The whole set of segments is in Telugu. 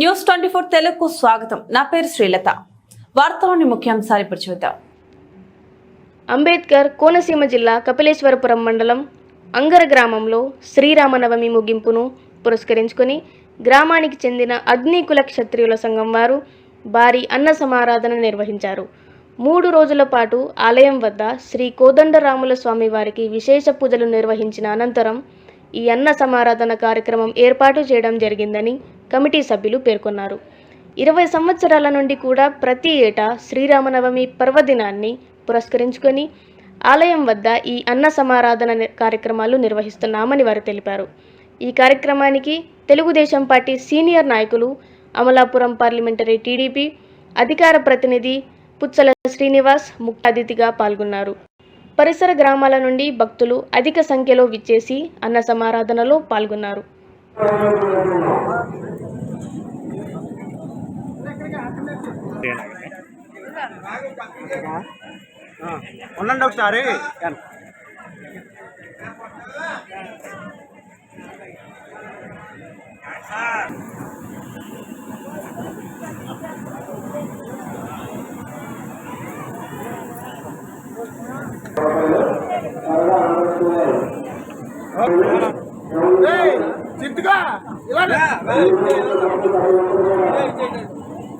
న్యూస్ ట్వంటీ ఫోర్ తెలుగుకు స్వాగతం. నా పేరు శ్రీలత. వార్తలోని ముఖ్యాంశాలు ఇప్పుడు చూద్దాం. అంబేద్కర్ కోనసీమ జిల్లా కపిలేశ్వరపురం మండలం అంగర గ్రామంలో శ్రీరామనవమి ముగింపును పురస్కరించుకొని గ్రామానికి చెందిన అగ్నికుల క్షత్రియుల సంఘం వారు భారీ అన్న సమారాధన నిర్వహించారు. మూడు రోజుల పాటు ఆలయం వద్ద శ్రీ కోదండరాముల స్వామి వారికి విశేష పూజలు నిర్వహించిన అనంతరం ఈ అన్న సమారాధన కార్యక్రమం ఏర్పాటు చేయడం జరిగిందని కమిటీ సభ్యులు పేర్కొన్నారు. ఇరవై సంవత్సరాల నుండి కూడా ప్రతి ఏటా శ్రీరామనవమి పర్వదినాన్ని పురస్కరించుకొని ఆలయం వద్ద ఈ అన్న సమారాధన కార్యక్రమాలు నిర్వహిస్తున్నామని వారు తెలిపారు. ఈ కార్యక్రమానికి తెలుగుదేశం పార్టీ సీనియర్ నాయకులు అమలాపురం పార్లమెంటరీ టీడీపీ అధికార ప్రతినిధి పుచ్చల శ్రీనివాస్ ముఖ్యాతిథిగా పాల్గొన్నారు. పరిసర గ్రామాల నుండి భక్తులు అధిక సంఖ్యలో విచ్చేసి అన్న సమారాధనలో పాల్గొన్నారు. ఉండండి ఒకసారి చిట్టుగా ఇలా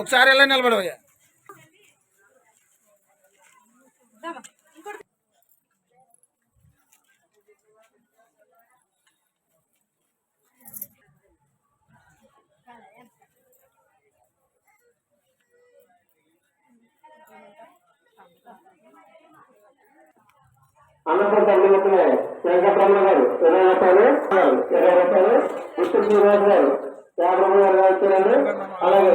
ఒకసారి ఎలా నిలబడవయ్యా అన్నపూర్ తల్లిమతులే వెంకటరమణ గారు ఇరవై రూపాయలు. ఇరవై రూపాయలు. ఉత్తర శ్రీనివాస్ గారు యాభై రూపాయలు. అలాగే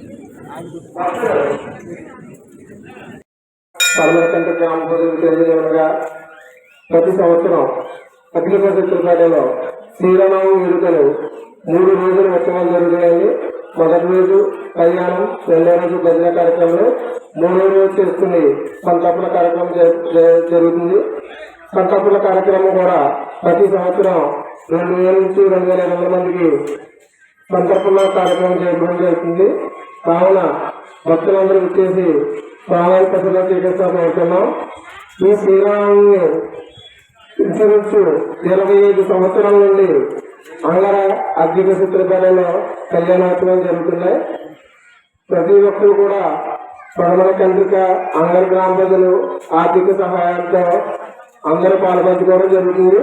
ఆ గ్రామ తెలియజేయగా ప్రతి సంవత్సరం అఖిల చిత్రపేటలో శ్రీరామనవమి వేడుకలు మూడు రోజులు ఉత్సవాలు జరుగుతాయండి. మొదటి రోజు కళ్యాణం రెండో రోజు భజన కార్యక్రమం మూడో రోజు చేసుకుని సంతర్పణ కార్యక్రమం జరుగుతుంది. సంతర్పణ కార్యక్రమం కూడా ప్రతి సంవత్సరం రెండు వేల నుంచి రెండు వేల ఇరవై మందికి సంతర్పణ కార్యక్రమం చేయడం జరుగుతుంది. కావున భక్తులందరూ వచ్చేసి ప్రామాణిక ప్రజలు చేసేస్తాం అవుతున్నాం ఈ శ్రీరాముని ఇన్సూరెన్స్ ఇరవై ఐదు సంవత్సరాల నుండి అంగర అగ్నిక చిత్రపేటలో కళ్యాణోత్సవం జరుగుతున్నాయి. ప్రతి ఒక్కరు కూడా పడమల కండ్రిక అంగర గ్రామ ప్రజలు ఆర్థిక సహాయంతో అందరూ పాల్పంచుకోవడం జరుగుతుంది.